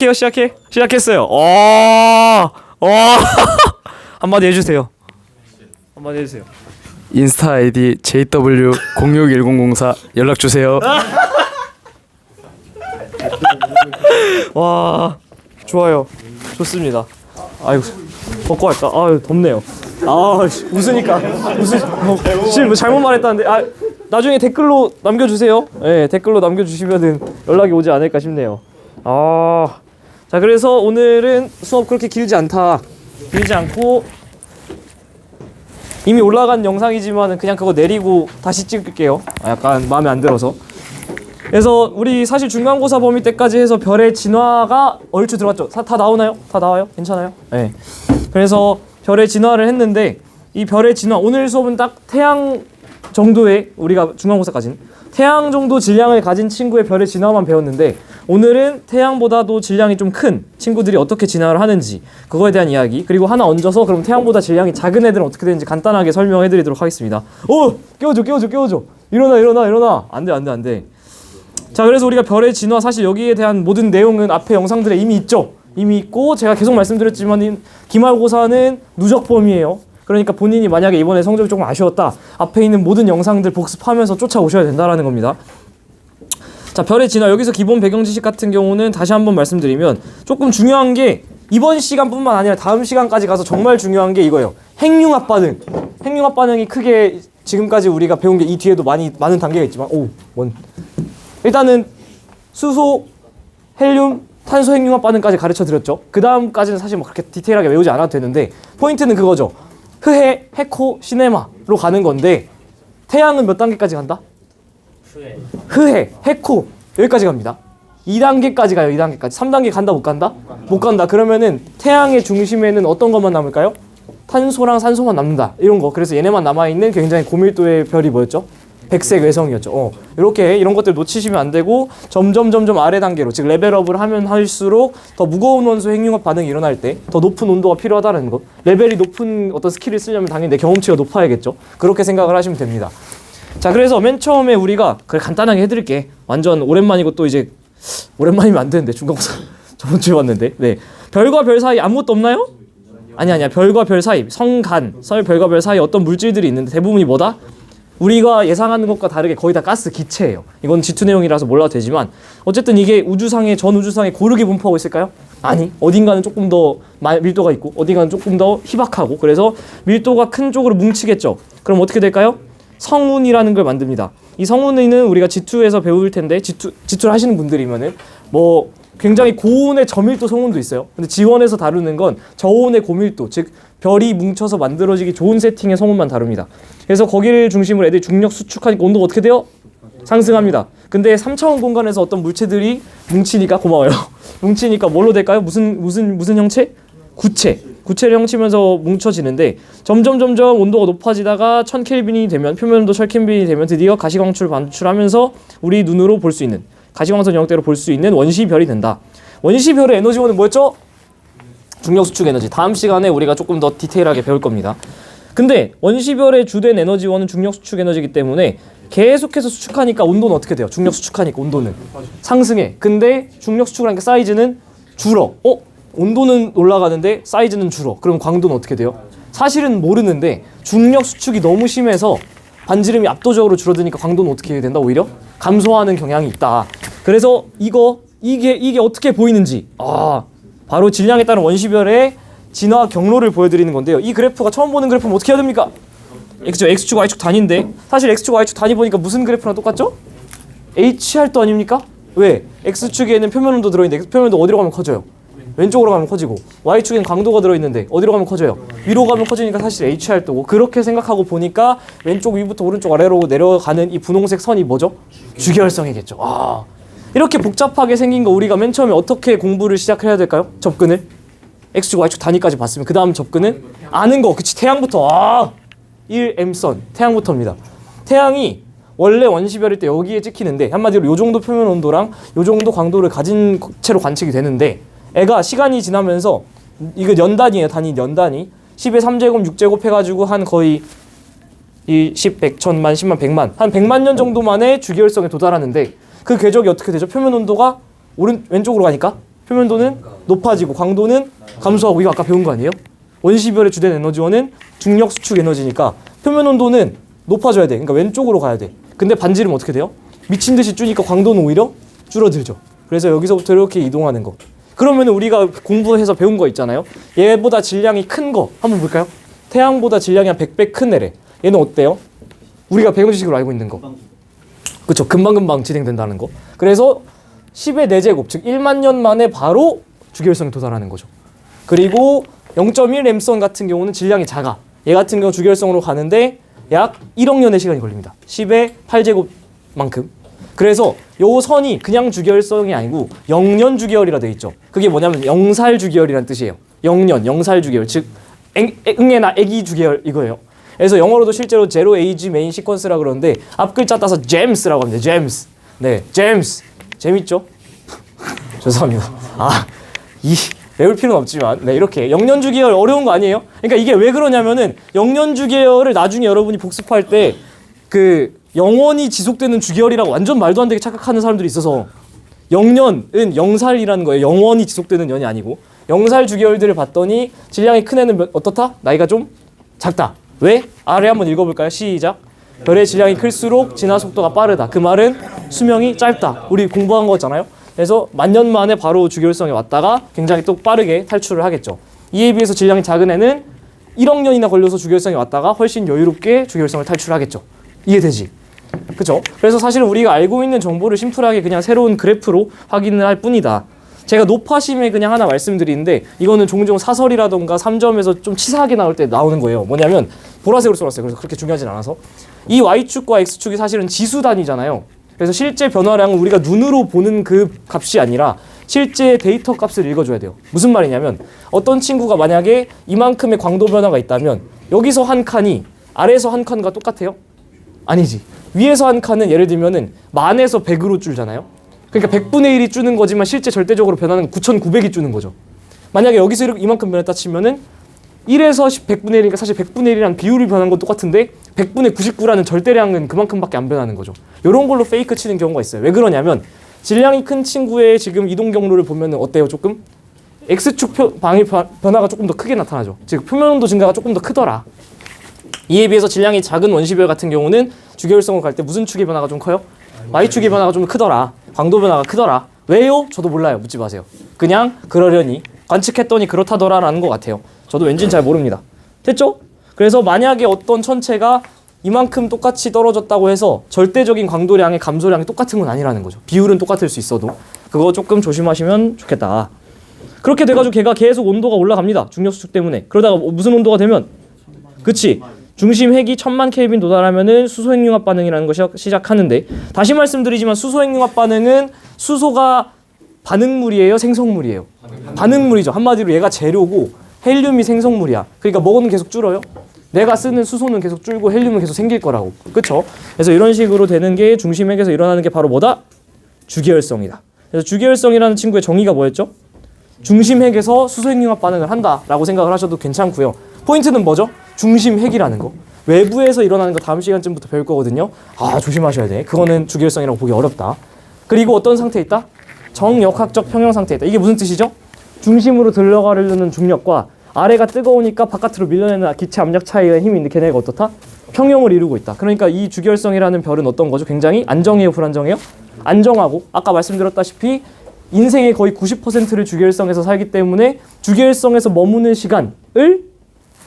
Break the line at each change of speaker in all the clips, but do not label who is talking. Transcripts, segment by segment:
시작해요 시작해. 시작했어요. 어, 어. 한마디 해주세요. 한마디 해주세요.
인스타 아이디 JW061004 연락 주세요.
와 좋아요. 좋습니다. 아이고 벗고 할까 아유 덥네요. 아 씨, 웃으니까. 웃으 어, 지금 뭐 잘못 말했다는데. 아 나중에 댓글로 남겨주세요. 예 댓글로 남겨주시면은 연락이 오지 않을까 싶네요. 아 자 그래서 오늘은 수업 그렇게 길지 않다 길지 않고 이미 올라간 영상이지만은 그냥 그거 내리고 다시 찍을게요 아, 약간 마음에 안 들어서 그래서 우리 사실 중간고사 범위 때까지 해서 별의 진화가 얼추 들어갔죠. 다, 다 나오나요? 다 나와요? 괜찮아요? 네. 그래서 별의 진화를 했는데 이 별의 진화 오늘 수업은 딱 태양 정도의 우리가 중간고사까지는 태양 정도 질량을 가진 친구의 별의 진화만 배웠는데 오늘은 태양보다도 질량이 좀 큰 친구들이 어떻게 진화를 하는지 그거에 대한 이야기. 그리고 하나 얹어서 그럼 태양보다 질량이 작은 애들은 어떻게 되는지 간단하게 설명해 드리도록 하겠습니다. 오! 깨워줘 깨워줘 깨워줘. 일어나 일어나 일어나. 안돼 안돼 안돼. 자 그래서 우리가 별의 진화 사실 여기에 대한 모든 내용은 앞에 영상들에 이미 있죠? 이미 있고 제가 계속 말씀드렸지만 이 기말고사는 누적 범위예요. 그러니까 본인이 만약에 이번에 성적이 조금 아쉬웠다. 앞에 있는 모든 영상들 복습하면서 쫓아오셔야 된다라는 겁니다 자 별의 진화 여기서 기본 배경 지식 같은 경우는 다시 한번 말씀드리면 조금 중요한 게 이번 시간뿐만 아니라 다음 시간까지 가서 정말 중요한 게 이거예요 핵융합 반응 핵융합 반응이 크게 지금까지 우리가 배운 게 이 뒤에도 많이 많은 단계가 있지만 오뭔 일단은 수소, 헬륨, 탄소 핵융합 반응까지 가르쳐 드렸죠. 그 다음까지는 사실 뭐 그렇게 디테일하게 외우지 않아도 되는데 포인트는 그거죠. 흐해, 해코, 시네마로 가는 건데 태양은 몇 단계까지 간다? 흐해, 해코 여기까지 갑니다. 2단계까지 가요. 2단계까지. 3단계 간다 못 간다? 못 간다. 그러면은 태양의 중심에는 어떤 것만 남을까요? 탄소랑 산소만 남는다. 이런 거. 그래서 얘네만 남아 있는 굉장히 고밀도의 별이 뭐였죠? 백색 외성이었죠. 어. 이렇게 이런 것들 놓치시면 안 되고 점점 점점 아래 단계로 즉 레벨업을 하면 할수록 더 무거운 원소 핵융합 반응이 일어날 때 더 높은 온도가 필요하다는 것. 레벨이 높은 어떤 스킬을 쓰려면 당연히 내 경험치가 높아야겠죠. 그렇게 생각을 하시면 됩니다. 자, 그래서 맨 처음에 우리가 그래 간단하게 해드릴게. 완전 오랜만이고 또 이제 오랜만이면 안 되는데 중간고사 저번 주에 왔는데 네 별과 별 사이 아무것도 없나요? 아니 아니야 별과 별 사이 성간 설 별과 별 사이 어떤 물질들이 있는데 대부분이 뭐다? 우리가 예상하는 것과 다르게 거의 다 가스 기체예요. 이건 G2 내용이라서 몰라도 되지만 어쨌든 이게 우주상에 전 우주상에 고르게 분포하고 있을까요? 아니 어딘가는 조금 더 마- 밀도가 있고 어딘가는 조금 더 희박하고 그래서 밀도가 큰 쪽으로 뭉치겠죠. 그럼 어떻게 될까요? 성운이라는 걸 만듭니다. 이 성운은 우리가 G2에서 배울 텐데 G2 G2를 하시는 분들이면은 뭐 굉장히 고온의 저밀도 성운도 있어요. 근데 지원에서 다루는 건 저온의 고밀도, 즉 별이 뭉쳐서 만들어지기 좋은 세팅의 성운만 다룹니다. 그래서 거기를 중심으로 애들이 중력 수축하니까 온도가 어떻게 돼요? 상승합니다. 근데 3차원 공간에서 어떤 물체들이 뭉치니까 고마워요. 뭉치니까 뭘로 될까요? 무슨 무슨 무슨 형체? 구체. 구체를 형치면서 뭉쳐지는데 점점 점점 온도가 높아지다가 1000켈빈이 되면 표면 온도 1000켈빈이 되면 드디어 가시광출 반출하면서 우리 눈으로 볼 수 있는 가시광선 영역대로 볼 수 있는 원시별이 된다. 원시별의 에너지원은 뭐였죠? 중력 수축 에너지. 다음 시간에 우리가 조금 더 디테일하게 배울 겁니다. 근데 원시별의 주된 에너지원은 중력 수축 에너지이기 때문에 계속해서 수축하니까 온도는 어떻게 돼요? 중력 수축하니까 온도는 상승해. 근데 중력 수축을 하니까 사이즈는 줄어. 어? 온도는 올라가는데 사이즈는 줄어. 그럼 광도는 어떻게 돼요? 사실은 모르는데 중력 수축이 너무 심해서 반지름이 압도적으로 줄어드니까 광도는 어떻게 된다? 오히려 감소하는 경향이 있다. 그래서 이거 이게 이게 어떻게 보이는지 아 바로 질량에 따른 원시별의 진화 경로를 보여드리는 건데요. 이 그래프가 처음 보는 그래프는 어떻게 해야 됩니까? x축, x축, y축 단위인데 사실 x축, y축 단위 보니까 무슨 그래프랑 똑같죠? HR도 아닙니까? 왜? x축에는 표면 온도 들어있는데 표면 온도 어디로 가면 커져요? 왼쪽으로 가면 커지고 y축에는 강도가 들어있는데 어디로 가면 커져요? 위로 가면 커지니까 사실 HR도고 그렇게 생각하고 보니까 왼쪽 위부터 오른쪽 아래로 내려가는 이 분홍색 선이 뭐죠? 주기활성이겠죠. 아 이렇게 복잡하게 생긴 거 우리가 맨 처음에 어떻게 공부를 시작해야 될까요? 접근을 x축, y축 단위까지 봤으면 그 다음 접근은 아는 거 그치 태양부터 아 1m선 태양부터입니다. 태양이 원래 원시별일 때 여기에 찍히는데 한마디로 요 정도 표면 온도랑 요 정도 광도를 가진 채로 관측이 되는데 애가 시간이 지나면서 이거 연 단위예요 단위 연 단위 10의 3제곱 6제곱 해가지고 한 거의 이 10, 100, 1000만, 10만, 100만 한 100만 년 정도 만에 주기율성에 도달하는데 그 궤적이 어떻게 되죠? 표면 온도가 오른 왼쪽으로 가니까 표면도는 높아지고 광도는 감소하고 이거 아까 배운 거 아니에요? 원시별의 주된 에너지원은 중력 수축 에너지니까 표면 온도는 높아져야 돼. 그러니까 왼쪽으로 가야 돼. 근데 반지름 어떻게 돼요? 미친 듯이 줄니까 광도는 오히려 줄어들죠. 그래서 여기서부터 이렇게 이동하는 거. 그러면 우리가 공부해서 배운 거 있잖아요. 얘보다 질량이 큰 거 한번 볼까요? 태양보다 질량이 한 100배 큰 애래. 얘는 어때요? 우리가 배운 지식으로 알고 있는 거. 그렇죠. 금방금방 진행된다는 거. 그래서 10의 4제곱, 즉 1만 년 만에 바로 주기율성에 도달하는 거죠. 그리고 0.1 램선 같은 경우는 질량이 작아. 얘 같은 경우 주기율성으로 가는데 약 1억 년의 시간이 걸립니다. 10의 8제곱만큼. 그래서 요 선이 그냥 주기율성이 아니고 영년 주기율이라 돼 있죠. 그게 뭐냐면 영살 주기율이란 뜻이에요. 영년, 영살 주기율. 즉 응애나 애기 주기율 이거예요. 그래서 영어로도 실제로 제로 에이지 메인 시퀀스라 그러는데 앞 글자 따서 잼스라고 합니다. 잼스. 네, 잼스. 재밌죠? 죄송합니다. 아, 이 배울 필요는 없지만 네 이렇게 영년주 계열 어려운 거 아니에요? 그러니까 이게 왜 그러냐면은 영년주 계열을 나중에 여러분이 복습할 때 그 영원히 지속되는 주계열이라고 완전 말도 안 되게 착각하는 사람들이 있어서 영년은 영살이라는 거예요. 영원히 지속되는 년이 아니고 영살 주계열들을 봤더니 질량이 큰 애는 몇- 어떻다? 나이가 좀 작다. 왜? 아래 한번 읽어볼까요? 시작. 별의 질량이 클수록 진화 속도가 빠르다. 그 말은 수명이 짧다. 우리 공부한 거잖아요. 그래서 만년 만에 바로 주기율성에 왔다가 굉장히 또 빠르게 탈출을 하겠죠. 이에 비해서 질량이 작은 애는 1억 년이나 걸려서 주기율성에 왔다가 훨씬 여유롭게 주기율성을 탈출하겠죠. 이해되지? 그죠? 그래서 사실 우리가 알고 있는 정보를 심플하게 그냥 새로운 그래프로 확인을 할 뿐이다. 제가 노파심에 그냥 하나 말씀드리는데 이거는 종종 사설이라던가 3점에서 좀 치사하게 나올 때 나오는 거예요. 뭐냐면 보라색으로 써놨어요. 그래서 그렇게 중요하진 않아서 이 y축과 x축이 사실은 지수 단위잖아요. 그래서 실제 변화량은 우리가 눈으로 보는 그 값이 아니라 실제 데이터 값을 읽어줘야 돼요. 무슨 말이냐면 어떤 친구가 만약에 이만큼의 광도 변화가 있다면 여기서 한 칸이 아래에서 한 칸과 똑같아요? 아니지. 위에서 한 칸은 예를 들면은 만에서 100으로 줄잖아요. 그러니까 100분의 1이 주는 거지만 실제 절대적으로 변하는 9,900이 주는 거죠. 만약에 여기서 이렇게 이만큼 변했다 치면은 1에서 10, 100분의 1이니까 사실 100분의 1이랑 비율이 변한 건 똑같은데 100분의 99라는 절대량은 그만큼밖에 안 변하는 거죠. 이런 걸로 페이크 치는 경우가 있어요. 왜 그러냐면 질량이 큰 친구의 지금 이동 경로를 보면 어때요? 조금 X축 표, 방위 변- 변화가 조금 더 크게 나타나죠. 즉 표면 온도 증가가 조금 더 크더라. 이에 비해서 질량이 작은 원시별 같은 경우는 주계율성을 갈때 무슨 축의 변화가 좀 커요? Y축의 변화가 좀 크더라. 광도 변화가 크더라. 왜요? 저도 몰라요. 묻지 마세요. 그냥 그러려니 관측했더니 그렇다더라라는 것 같아요. 저도 왠지는 잘 모릅니다. 됐죠? 그래서 만약에 어떤 천체가 이만큼 똑같이 떨어졌다고 해서 절대적인 광도량의 감소량이 똑같은 건 아니라는 거죠. 비율은 똑같을 수 있어도 그거 조금 조심하시면 좋겠다. 그렇게 돼가지고 걔가 계속 온도가 올라갑니다. 중력 수축 때문에. 그러다가 뭐 무슨 온도가 되면 그치 중심 핵이 천만 켈빈 도달하면은 수소 핵융합 반응이라는 것이 시작하는데 다시 말씀드리지만 수소 핵융합 반응은 수소가 반응물이에요? 생성물이에요? 반응물이죠. 한마디로 얘가 재료고 헬륨이 생성물이야. 그러니까 뭐는 계속 줄어요? 내가 쓰는 수소는 계속 줄고 헬륨은 계속 생길 거라고. 그쵸? 그래서 이런 식으로 되는 게 중심 핵에서 일어나는 게 바로 뭐다? 주계열성이다. 그래서 주계열성이라는 친구의 정의가 뭐였죠? 중심 핵에서 수소 핵융합 반응을 한다라고 생각을 하셔도 괜찮고요. 포인트는 뭐죠? 중심 핵이라는 거. 외부에서 일어나는 거 다음 시간쯤부터 배울 거거든요. 아 조심하셔야 돼. 그거는 주기율성이라고 보기 어렵다. 그리고 어떤 상태에 있다? 정역학적 평형 상태에 있다. 이게 무슨 뜻이죠? 중심으로 들러가려는 중력과 아래가 뜨거우니까 바깥으로 밀려내는 기체 압력 차이의 힘이 있는 걔네가 어떻다? 평형을 이루고 있다. 그러니까 이 주기율성이라는 별은 어떤 거죠? 굉장히 안정해요, 불안정해요? 안정하고 아까 말씀드렸다시피 인생의 거의 90%를 주계율성에서 살기 때문에 주계율성에서 머무는 시간을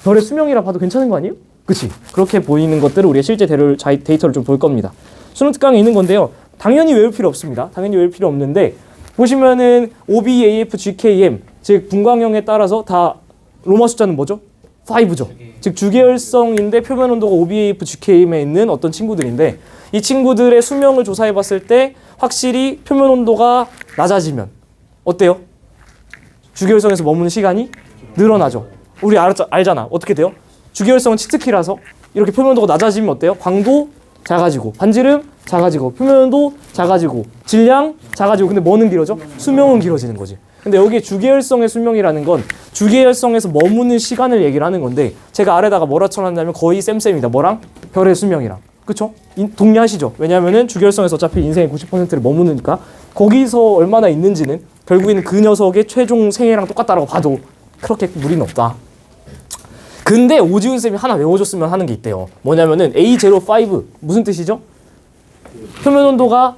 별의 수명이라 봐도 괜찮은 거 아니에요? 그치? 그렇게 보이는 것들을 우리가 실제 데이터를 좀 볼 겁니다. 수능 특강에 있는 건데요. 당연히 외울 필요 없습니다. 당연히 외울 필요 없는데 보시면은 OB, AF, GKM 즉 분광형에 따라서 다 로마 숫자는 뭐죠? 5죠. 즉 주계열성인데 표면 온도가 OBAF, GKM에 있는 어떤 친구들인데 이 친구들의 수명을 조사해 봤을 때 확실히 표면 온도가 낮아지면 어때요? 주계열성에서 머무는 시간이 늘어나죠. 우리 알, 알잖아. 어떻게 돼요? 주계열성은 치트키라서 이렇게 표면 온도가 낮아지면 어때요? 광도 작아지고 반지름 작아지고 표면 온도 작아지고 질량 작아지고 근데 뭐는 길어져? 수명은 길어지는 거지. 근데 여기 주계열성의 수명이라는 건 주계열성에서 머무는 시간을 얘기를 하는 건데 제가 아래다가 뭐라 쳐놨냐면 거의 쌤쌤이다. 뭐랑? 별의 수명이랑. 그쵸? 인- 동의하시죠? 왜냐하면은 주결성에서 어차피 인생의 90%를 머무르니까 거기서 얼마나 있는지는 결국에는 그 녀석의 최종 생애랑 똑같다라고 봐도 그렇게 무리는 없다. 근데 오지훈 쌤이 하나 외워줬으면 하는 게 있대요. 뭐냐면은 A05 무슨 뜻이죠? 표면 온도가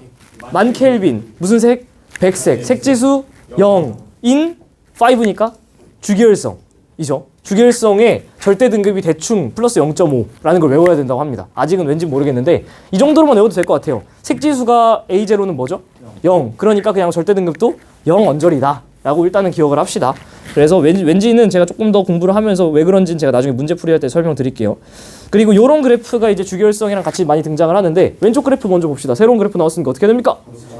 만 켈빈 무슨 색? 백색 색지수 0인 5니까 주기율성이죠. 주기율성의 절대 등급이 대충 플러스 0.5라는 걸 외워야 된다고 합니다. 아직은 왠지 모르겠는데 이 정도로만 외워도 될 것 같아요. 색지수가 A0는 뭐죠? 0. 그러니까 그냥 절대 등급도 0 언저리다. 라고 일단은 기억을 합시다. 그래서 왠지, 왠지는 제가 조금 더 공부를 하면서 왜 그런지는 제가 나중에 문제 풀이할 때 설명드릴게요. 그리고 이런 그래프가 이제 주결성이랑 같이 많이 등장을 하는데 왼쪽 그래프 먼저 봅시다. 새로운 그래프 나왔으니까 어떻게 됩니까?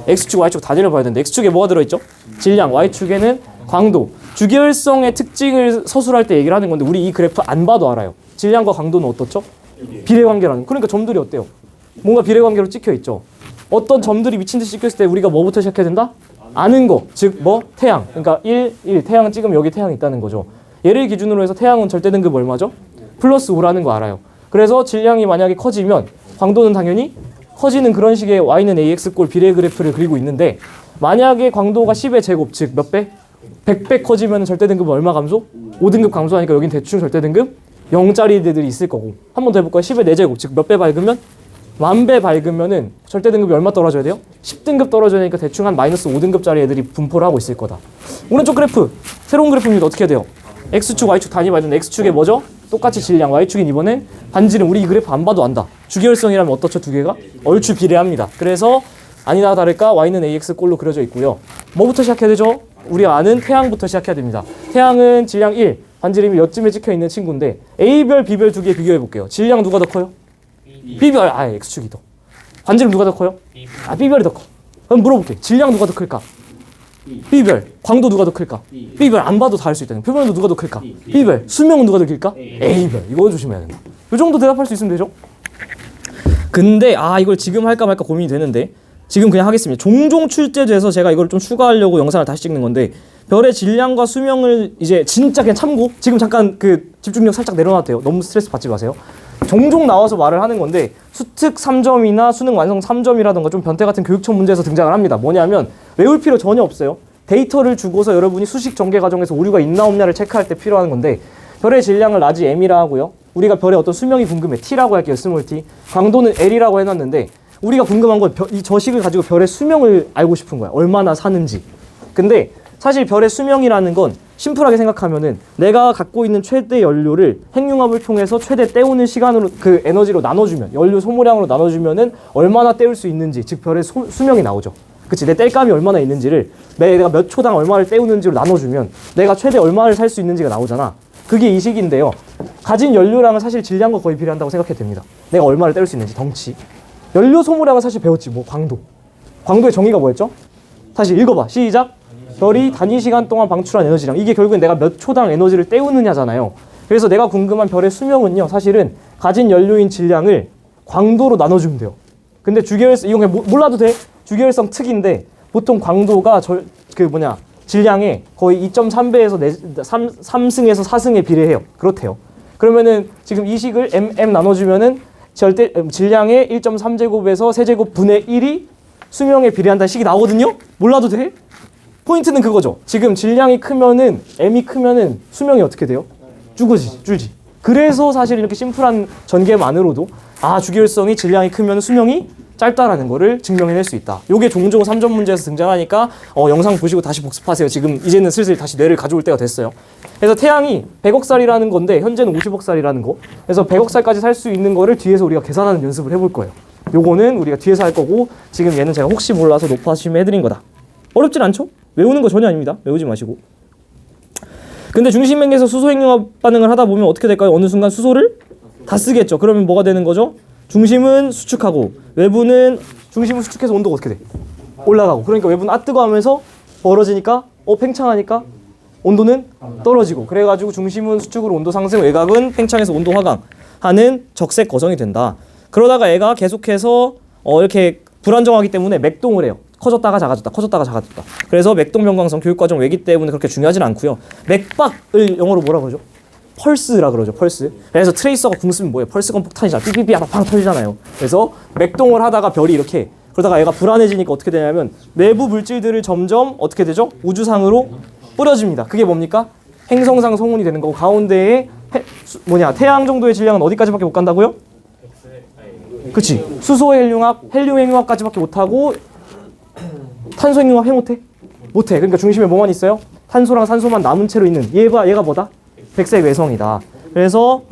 X축, Y축 다 내려봐야 되는데 X축에 뭐가 들어있죠? 질량, Y축에는 광도. 주결성의 특징을 서술할 때 얘기를 하는 건데 우리 이 그래프 안 봐도 알아요. 질량과 광도는 어떻죠? 비례관계라는. 그러니까 점들이 어때요? 뭔가 비례관계로 찍혀 있죠. 어떤 점들이 미친 듯이 찍혔을 때 우리가 뭐부터 시작해야 된다? 아는 거. 즉 뭐? 태양. 그러니까 1, 1. 태양 찍으면 여기 태양이 있다는 거죠. 얘를 기준으로 해서 태양은 절대 등급 얼마죠? 플러스 5라는 거 알아요. 그래서 질량이 만약에 커지면 광도는 당연히 커지는 그런 식의 y는 ax꼴 비례 그래프를 그리고 있는데 만약에 광도가 10의 제곱 즉 몇 배? 100배 커지면 절대 등급 얼마 감소? 5등급 감소하니까 여긴 대충 절대 등급 0짜리 애들이 있을 거고 한 번 더 해볼까요? 10의 4제곱 즉 몇 배 밝으면 만배 밝으면은 절대 등급이 얼마 떨어져야 돼요? 10등급 떨어져야 되니까 대충 한 마이너스 5등급짜리 애들이 분포를 하고 있을 거다. 오른쪽 그래프 새로운 그래프입니다. 어떻게 돼요? x축, y축 단위 받는 x축에 뭐죠? 똑같이 질량, y축인 이번엔 반지름 우리 이 그래프 안 봐도 안다. 주기율성이라면 어떻죠? 두 개가 얼추 비례합니다. 그래서 아니나 다를까 y는 ax 꼴로 그려져 있고요. 뭐부터 시작해야 되죠? 우리 아는 태양부터 시작해야 됩니다. 태양은 질량 1, 반지름이 여쯤에 찍혀 있는 친구인데 a별, b별 두 개 비교해 볼게요. 질량 누가 더 커요? B별, 아 x축이 더. 반지름 누가 더 커요? 아 B별이 더 커. 그럼 물어볼게. 질량 누가 더 클까? B별. 광도 누가 더 클까? B별 안 봐도 다 알 수 있다는. 표면도 누가 더 클까? B별. 수명은 누가 더 길까? A별. 이거 조심해야 된다. 이 정도 대답할 수 있으면 되죠? 근데 아 이걸 지금 할까 말까 고민이 되는데 지금 그냥 하겠습니다. 종종 출제돼서 제가 이걸 좀 추가하려고 영상을 다시 찍는 건데 별의 질량과 수명을 이제 진짜 그냥 참고 지금 잠깐 그 집중력 살짝 내려놔도 돼요. 너무 스트레스 받지 마세요. 종종 나와서 말을 하는 건데 수특 3점이나 수능 완성 3점이라던가 좀 변태 같은 교육청 문제에서 등장을 합니다. 뭐냐면 외울 필요 전혀 없어요. 데이터를 주고서 여러분이 수식 전개 과정에서 오류가 있나 없냐를 체크할 때 필요한 건데 별의 질량을 라지 m이라 하고요. 우리가 별의 어떤 수명이 궁금해. t라고 할게요. 스몰 t. 광도는 l이라고 해놨는데 우리가 궁금한 건 이 저식을 가지고 별의 수명을 알고 싶은 거야. 얼마나 사는지. 근데 사실 별의 수명이라는 건 심플하게 생각하면은 내가 갖고 있는 최대 연료를 핵융합을 통해서 최대 때우는 시간으로 그 에너지로 나눠주면 연료 소모량으로 나눠주면은 얼마나 때울 수 있는지 즉 별의 소- 수명이 나오죠. 그치 내 뗄감이 얼마나 있는지를 내- 내가 몇 초당 얼마를 때우는지로 나눠주면 내가 최대 얼마를 살 수 있는지가 나오잖아. 그게 이 식인데요. 가진 연료량은 사실 질량과 거의 비례한다고 생각해도 됩니다. 내가 얼마를 때울 수 있는지 덩치. 연료 소모량은 사실 배웠지 뭐 광도. 광도의 정의가 뭐였죠? 다시 읽어봐. 시작. 별이 단위 시간 동안 방출한 에너지량. 이게 결국엔 내가 몇 초당 에너지를 때우느냐잖아요. 그래서 내가 궁금한 별의 수명은요. 사실은 가진 연료인 질량을 광도로 나눠주면 돼요. 근데 주계열성 이건 그냥 모- 몰라도 돼. 주계열성 특인데 보통 광도가 절, 그 뭐냐 질량의 거의 2.3배에서 3, 3승에서 4승에 비례해요. 그렇대요. 그러면은 지금 이 식을 m m 나눠주면은 절대 음, 질량의 1.3제곱에서 세제곱 분의 1이 수명에 비례한다는 식이 나오거든요. 몰라도 돼? 포인트는 그거죠. 지금 질량이 크면은 m이 크면은 수명이 어떻게 돼요? 줄지, 줄지. 그래서 사실 이렇게 심플한 전개만으로도 아 주기율성이 질량이 크면 수명이 짧다라는 거를 증명해낼 수 있다. 요게 종종 3점 문제에서 등장하니까 어, 영상 보시고 다시 복습하세요. 지금 이제는 슬슬 다시 뇌를 가져올 때가 됐어요. 그래서 태양이 100억 살이라는 건데 현재는 50억 살이라는 거. 그래서 100억 살까지 살 수 있는 거를 뒤에서 우리가 계산하는 연습을 해볼 거예요. 요거는 우리가 뒤에서 할 거고 지금 얘는 제가 혹시 몰라서 높아심에 해드린 거다. 어렵진 않죠? 외우는 거 전혀 아닙니다. 외우지 마시고. 근데 중심행에서 수소 핵융합 반응을 하다 보면 어떻게 될까요? 어느 순간 수소를 다 쓰겠죠. 그러면 뭐가 되는 거죠? 중심은 수축하고 외부는 중심을 수축해서 온도가 어떻게 돼? 올라가고. 그러니까 외부는 아 뜨거하면서 벌어지니까 어 팽창하니까 온도는 떨어지고. 그래가지고 중심은 수축으로 온도 상승, 외곽은 팽창해서 온도 하강 하는 적색 거성이 된다. 그러다가 애가 계속해서 어 이렇게 불안정하기 때문에 맥동을 해요. 커졌다가 작아졌다, 커졌다가 작아졌다. 그래서 맥동 변광성 교육과정 외기 때문에 그렇게 중요하진 않고요. 맥박을 영어로 뭐라 그러죠? 펄스라 그러죠 펄스. 그래서 트레이서가 궁 쓰면 뭐예요? 펄스 건 폭탄이잖아 삐삐삐 하다 팡 터지잖아요. 그래서 맥동을 하다가 별이 이렇게 그러다가 얘가 불안해지니까 어떻게 되냐면 내부 물질들을 점점 어떻게 되죠? 우주상으로 뿌려집니다. 그게 뭡니까? 행성상 성운이 되는 거고 가운데에 해- 수- 뭐냐 태양 정도의 질량은 어디까지밖에 못 간다고요? 그치. 수소 헬륨합 헬륨 헬륨합까지밖에 못하고 탄소 헬륨합 해 못해? 못해. 그러니까 중심에 뭐만 있어요? 탄소랑 산소만 남은 채로 있는. 얘가 얘가 뭐다? 백색 외성이다. 그래서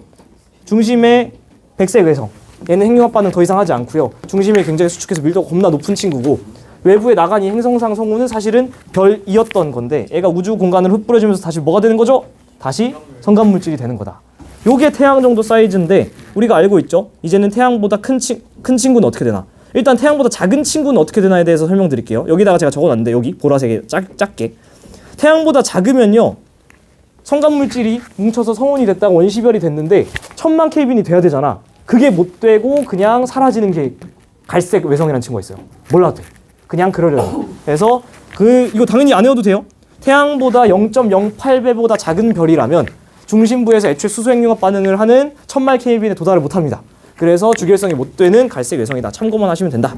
중심에 백색 외성. 얘는 핵융합 반응 더 이상 하지 않고요. 중심에 굉장히 수축해서 밀도가 겁나 높은 친구고 외부에 나간 이 행성상 성운은 사실은 별이었던 건데 얘가 우주 공간을 흩뿌려지면서 다시 뭐가 되는 거죠? 다시 성간 물질이 되는 거다. 요게 태양 정도 사이즈인데 우리가 알고 있죠? 이제는 태양보다 큰, 친, 큰 친구는 어떻게 되나 일단 태양보다 작은 친구는 어떻게 되나에 대해서 설명드릴게요 여기다가 제가 적어놨는데 여기 보라색에 작, 작게 태양보다 작으면요 성간 물질이 뭉쳐서 성운이 됐다가 원시별이 됐는데 천만 켈빈이 돼야 되잖아. 그게 못 되고 그냥 사라지는 게 갈색 외성이라는 친구가 있어요. 몰라도 돼. 그냥 그러려고. 그래서 그 이거 당연히 안 외워도 돼요. 태양보다 0.08배보다 작은 별이라면 중심부에서 애초에 수소핵융합 반응을 하는 천만 켈빈에 도달을 못합니다. 그래서 주결성이 못 되는 갈색 외성이다. 참고만 하시면 된다.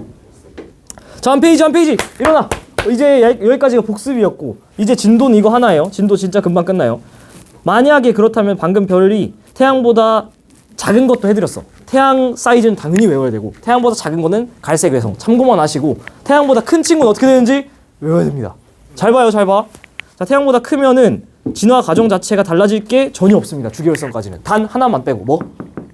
자, 한 페이지 한 페이지 일어나. 이제 야- 여기까지가 복습이었고 이제 진도는 이거 하나예요. 진도 진짜 금방 끝나요. 만약에 그렇다면 방금 별이 태양보다 작은 것도 해드렸어. 태양 사이즈는 당연히 외워야 되고 태양보다 작은 거는 갈색 외성 참고만 하시고 태양보다 큰 친구는 어떻게 되는지 외워야 됩니다. 잘 봐요, 잘 봐. 자, 태양보다 크면은 진화 과정 자체가 달라질 게 전혀 없습니다. 주기율성까지는 단 하나만 빼고 뭐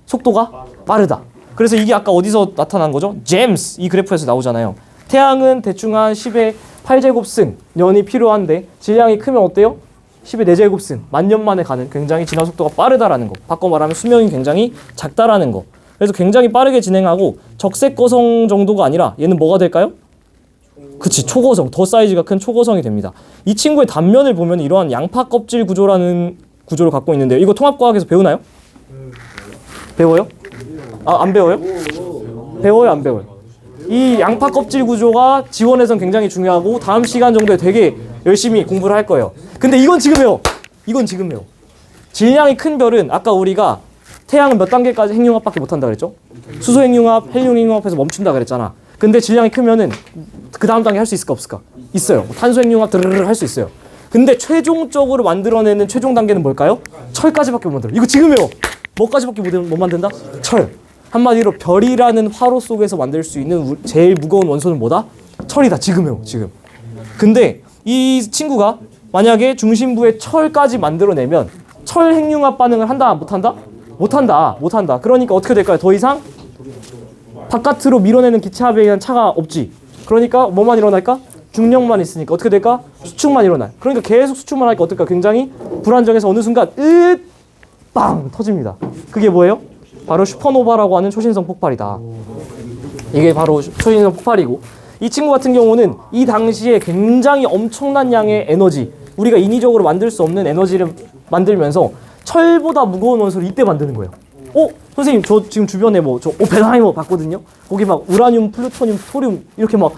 속도가 빠르다. 그래서 이게 아까 어디서 나타난 거죠? 제임스 이 그래프에서 나오잖아요. 태양은 대충 한 10의 8제곱승 년이 필요한데 질량이 크면 어때요? 10의 4제곱승 만년 만에 가는 굉장히 진화 속도가 빠르다라는 거. 바꿔 말하면 수명이 굉장히 작다라는 거. 그래서 굉장히 빠르게 진행하고 적색 거성 정도가 아니라 얘는 뭐가 될까요? 그치 초고성 더 사이즈가 큰 초고성이 됩니다. 이 친구의 단면을 보면 이러한 양파 껍질 구조라는 구조를 갖고 있는데요. 이거 통합과학에서 배우나요? 배워요? 아 안 배워요? 배워요 안 배워요? 이 양파 껍질 구조가 지원에선 굉장히 중요하고 다음 시간 정도에 되게 열심히 공부를 할 거예요. 근데 이건 지금 해요. 이건 지금 해요. 질량이 큰 별은 아까 우리가 태양은 몇 단계까지 핵융합밖에 못 한다 그랬죠? 수소 핵융합, 헬륨 핵융합해서 멈춘다 그랬잖아. 근데 질량이 크면은 그 다음 단계 할 수 있을까 없을까? 있어요. 뭐 탄소 핵융합 드르르 할 수 있어요. 근데 최종적으로 만들어내는 최종 단계는 뭘까요? 철까지밖에 못 만들어. 이거 지금 해요. 뭐까지밖에 못, 못 만든다? 철. 한마디로 별이라는 화로 속에서 만들 수 있는 우- 제일 무거운 원소는 뭐다? 철이다. 지금 해요. 지금. 근데 이 친구가 만약에 중심부에 철까지 만들어내면 철 핵융합 반응을 한다 못한다? 못한다 못한다 그러니까 어떻게 될까요? 더 이상 바깥으로 밀어내는 기차압에 의한 차가 없지 그러니까 뭐만 일어날까? 중력만 있으니까 어떻게 될까? 수축만 일어나 그러니까 계속 수축만 하니까 어떨까? 굉장히 불안정해서 어느 순간 으 빵 터집니다 그게 뭐예요? 바로 슈퍼노바라고 하는 초신성 폭발이다 이게 바로 초신성 폭발이고 이 친구 같은 경우는 이 당시에 굉장히 엄청난 양의 에너지 우리가 인위적으로 만들 수 없는 에너지를 만들면서 철보다 무거운 원소를 이때 만드는 거예요. 어 선생님 저 지금 주변에 뭐 저 오펜하이머 봤거든요. 거기 막 우라늄, 플루토늄, 토륨 이렇게 막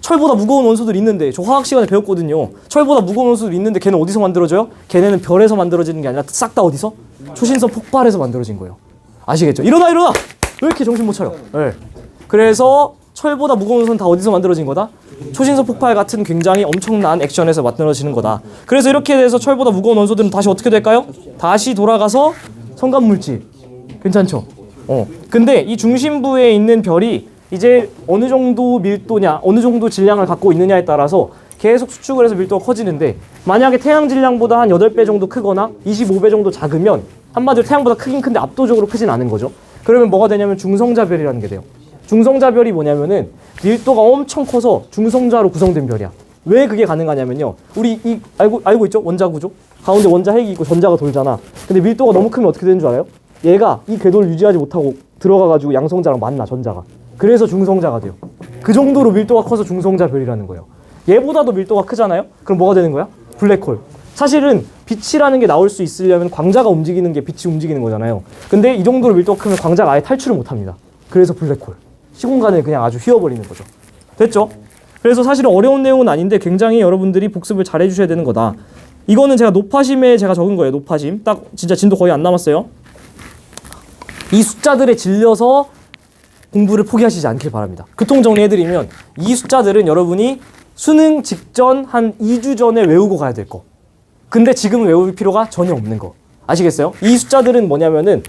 철보다 무거운 원소들이 있는데 저 화학 시간에 배웠거든요. 철보다 무거운 원소들이 있는데 걔는 어디서 만들어져요? 걔네는 별에서 만들어지는 게 아니라 싹 다 어디서? 초신성 폭발에서 만들어진 거예요. 아시겠죠? 일어나 일어나! 왜 이렇게 정신 못 차려? 네. 그래서 철보다 무거운 원소는 다 어디서 만들어진 거다? 초신성 폭발 같은 굉장히 엄청난 액션에서 만들어지는 거다. 그래서 이렇게 돼서 철보다 무거운 원소들은 다시 어떻게 될까요? 다시 돌아가서 성간 물질. 괜찮죠? 어. 근데 이 중심부에 있는 별이 이제 어느 정도 밀도냐, 어느 정도 질량을 갖고 있느냐에 따라서 계속 수축을 해서 밀도가 커지는데 만약에 태양 질량보다 한 8배 정도 크거나 25배 정도 작으면 한마디로 태양보다 크긴 큰데 압도적으로 크진 않은 거죠. 그러면 뭐가 되냐면 중성자별이라는 게 돼요. 중성자별이 뭐냐면은 밀도가 엄청 커서 중성자로 구성된 별이야. 왜 그게 가능하냐면요. 우리 이 알고 알고 있죠? 원자 구조. 가운데 원자 핵이 있고 전자가 돌잖아. 근데 밀도가 너무 크면 어떻게 되는 줄 알아요? 얘가 이 궤도를 유지하지 못하고 들어가 가지고 양성자랑 만나 전자가. 그래서 중성자가 돼요. 그 정도로 밀도가 커서 중성자별이라는 거예요. 얘보다도 밀도가 크잖아요. 그럼 뭐가 되는 거야? 블랙홀. 사실은 빛이라는 게 나올 수 있으려면 광자가 움직이는 게 빛이 움직이는 거잖아요. 근데 이 정도로 밀도가 크면 광자가 아예 탈출을 못 합니다. 그래서 블랙홀. 시공간을 그냥 아주 휘어버리는 거죠. 됐죠? 그래서 사실은 어려운 내용은 아닌데 굉장히 여러분들이 복습을 잘 해주셔야 되는 거다. 이거는 제가 노파심에 제가 적은 거예요. 노파심. 딱 진짜 진도 거의 안 남았어요. 이 숫자들에 질려서 공부를 포기하시지 않길 바랍니다. 교통 정리해드리면 이 숫자들은 여러분이 수능 직전 한 2주 전에 외우고 가야 될 거. 근데 지금은 외울 필요가 전혀 없는 거. 아시겠어요? 이 숫자들은 뭐냐면은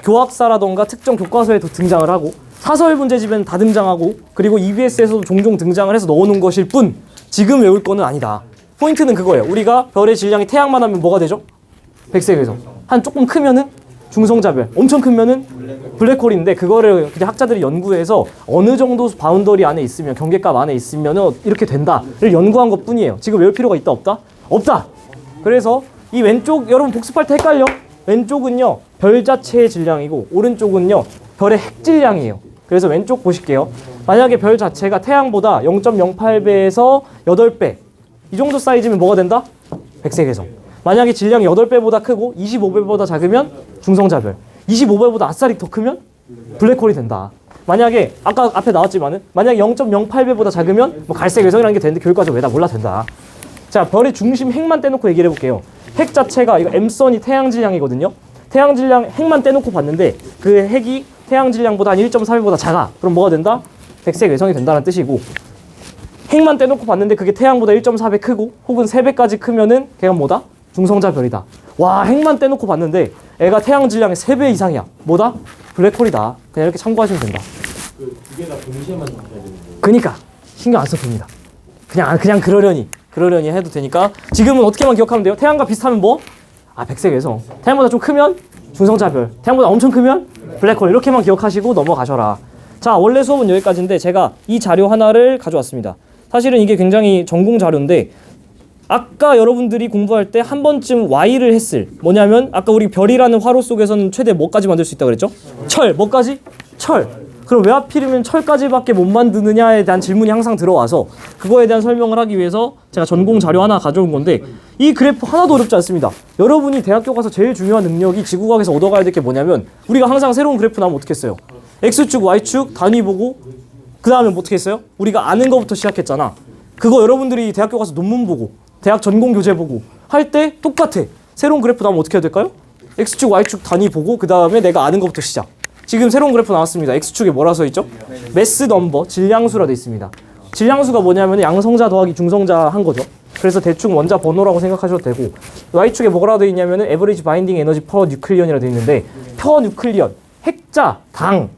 교합사라던가 특정 교과서에도 등장을 하고 사설 문제집에는 다 등장하고 그리고 EBS에서도 종종 등장을 해서 넣어놓은 것일 뿐 지금 외울 거는 아니다. 포인트는 그거예요. 우리가 별의 질량이 태양만 하면 뭐가 되죠? 백색에서 한 조금 크면은 중성자별, 엄청 크면은 블랙홀인데 그거를 그냥 학자들이 연구해서 어느 정도 바운더리 안에 있으면 경계값 안에 있으면은 이렇게 된다를 연구한 것 뿐이에요. 지금 외울 필요가 있다 없다? 없다. 그래서 이 왼쪽 여러분 복습할 때 헷갈려. 왼쪽은요 별 자체의 질량이고 오른쪽은요 별의 핵 질량이에요. 그래서 왼쪽 보실게요. 만약에 별 자체가 태양보다 0.08배에서 8배 이 정도 사이즈면 뭐가 된다? 백색에서. 만약에 질량이 8배보다 크고 25배보다 작으면 중성자별. 25배보다 아싸리 더 크면 블랙홀이 된다. 만약에 아까 앞에 나왔지만은 만약에 0.08배보다 작으면 뭐 갈색 외성이라는 게 되는데 교육과정 왜다 몰라 된다. 자, 별의 중심 핵만 떼놓고 얘기를 해볼게요. 핵 자체가 이거 M선이 태양 질량이거든요. 태양 질량 핵만 떼놓고 봤는데 그 핵이 태양 질량보다 한 1.4배보다 작아. 그럼 뭐가 된다? 백색 외성이 된다는 뜻이고 핵만 떼놓고 봤는데 그게 태양보다 1.4배 크고 혹은 3배까지 크면은 걔가 뭐다? 중성자 별이다. 와 핵만 떼놓고 봤는데 애가 태양 질량의 3배 이상이야. 뭐다? 블랙홀이다. 그냥 이렇게 참고하시면 된다. 그니까 신경 안 써도 됩니다. 그냥 아, 그냥 그러려니 그러려니 해도 되니까 지금은 어떻게만 기억하면 돼요? 태양과 비슷하면 뭐? 아 백색 외성. 태양보다 좀 크면 중성자 별. 태양보다 엄청 크면 블랙홀. 이렇게만 기억하시고 넘어가셔라. 자 원래 수업은 여기까지인데 제가 이 자료 하나를 가져왔습니다. 사실은 이게 굉장히 전공 자료인데 아까 여러분들이 공부할 때 한 번쯤 Y를 했을 뭐냐면 아까 우리 별이라는 화로 속에서는 최대 뭐까지 만들 수 있다 그랬죠? 철 뭐까지? 철 그럼 왜 하필이면 철까지밖에 못 만드느냐에 대한 질문이 항상 들어와서 그거에 대한 설명을 하기 위해서 제가 전공 자료 하나 가져온 건데 이 그래프 하나도 어렵지 않습니다 여러분이 대학교 가서 제일 중요한 능력이 지구과학에서 얻어가야 될 게 뭐냐면 우리가 항상 새로운 그래프 나오면 어떻게 했어요? X축, Y축 단위 보고 그 다음에 뭐 어떻게 했어요? 우리가 아는 것부터 시작했잖아. 그거 여러분들이 대학교 가서 논문 보고 대학 전공 교재 보고 할 때 똑같아. 새로운 그래프 나오면 어떻게 해야 될까요? X축, Y축 단위 보고 그 다음에 내가 아는 것부터 시작. 지금 새로운 그래프 나왔습니다. X축에 뭐라 써 있죠? 매스 넘버, 질량수라 돼 있습니다. 질량수가 뭐냐면 양성자 더하기 중성자 한 거죠. 그래서 대충 원자 번호라고 생각하셔도 되고 Y축에 뭐라 돼 있냐면은 에버리지 바인딩 에너지 퍼 뉴클리언이라 돼 있는데 퍼 뉴클리언 핵자 당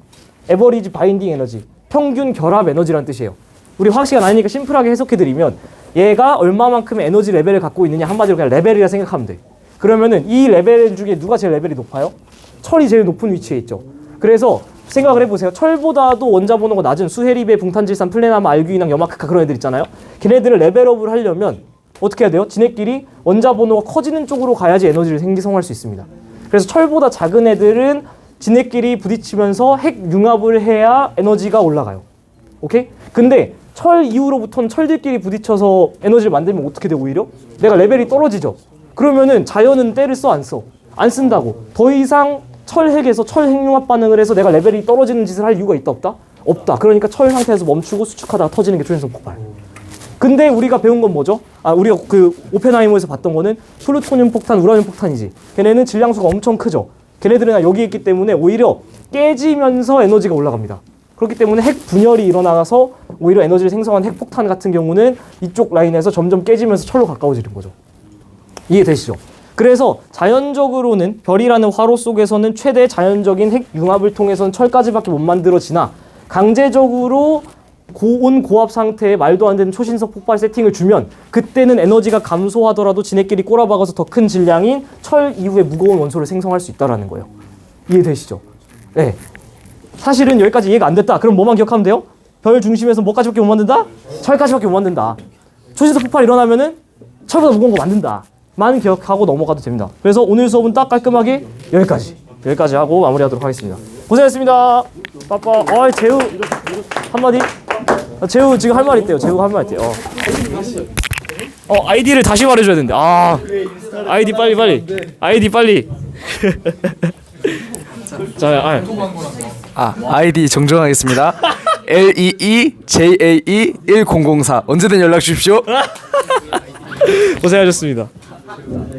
에버리지 바인딩 에너지 평균 결합 에너지라는 뜻이에요. 우리 화학 시간 아니니까 심플하게 해석해 드리면 얘가 얼마만큼의 에너지 레벨을 갖고 있느냐 한마디로 그냥 레벨이라 생각하면 돼. 그러면은 이 레벨 중에 누가 제일 레벨이 높아요? 철이 제일 높은 위치에 있죠. 그래서 생각을 해보세요. 철보다도 원자 번호가 낮은 수헤리베, 붕탄질산, 플레나마, 알규인항, 염화크카 그런 애들 있잖아요. 걔네들을 레벨업을 하려면 어떻게 해야 돼요? 지네끼리 원자 번호가 커지는 쪽으로 가야지 에너지를 생성할 수 있습니다. 그래서 철보다 작은 애들은 지네끼리 부딪히면서 핵 융합을 해야 에너지가 올라가요. 오케이? 근데 철 이후로부터는 철들끼리 부딪혀서 에너지를 만들면 어떻게 돼 오히려? 내가 레벨이 떨어지죠. 그러면은 자연은 때를 써 안 써? 안 쓴다고. 더 이상 철 핵에서 철 핵융합 반응을 해서 내가 레벨이 떨어지는 짓을 할 이유가 있다 없다? 없다. 그러니까 철 상태에서 멈추고 수축하다가 터지는 게 초연성 폭발. 근데 우리가 배운 건 뭐죠? 아, 우리가 그 오펜하이머에서 봤던 거는 플루토늄 폭탄, 우라늄 폭탄이지. 걔네는 질량수가 엄청 크죠. 걔네들은 여기 있기 때문에 오히려 깨지면서 에너지가 올라갑니다. 그렇기 때문에 핵 분열이 일어나서 오히려 에너지를 생성한 핵폭탄 같은 경우는 이쪽 라인에서 점점 깨지면서 철로 가까워지는 거죠. 이해되시죠? 그래서 자연적으로는 별이라는 화로 속에서는 최대 자연적인 핵 융합을 통해서는 철까지밖에 못 만들어지나 강제적으로 고온 고압 상태에 말도 안 되는 초신속 폭발 세팅을 주면 그때는 에너지가 감소하더라도 지네끼리 꼬라박아서 더 큰 질량인 철 이후의 무거운 원소를 생성할 수 있다라는 거예요. 이해되시죠? 네. 사실은 여기까지 이해가 안 됐다. 그럼 뭐만 기억하면 돼요? 별 중심에서 뭐까지밖에 못 만든다? 철까지밖에 못 만든다. 초신속 폭발 일어나면은 철보다 무거운 거 만든다. 만 기억하고 넘어가도 됩니다. 그래서 오늘 수업은 딱 깔끔하게 여기까지. 여기까지 하고 마무리하도록 하겠습니다. 고생했습니다. 빠빠. 어, 재우 한마디. 아, 재우 지금 할 말 있대요. 재우 할 말 있대요. 어. 어, 아이디를 다시 말해줘야 되는데. 아, 아이디 빨리 빨리. 아이디 빨리. 자, 아,
아 아이디 정정하겠습니다. L E E J A E 1004 언제든 연락 주십시오.
고생하셨습니다.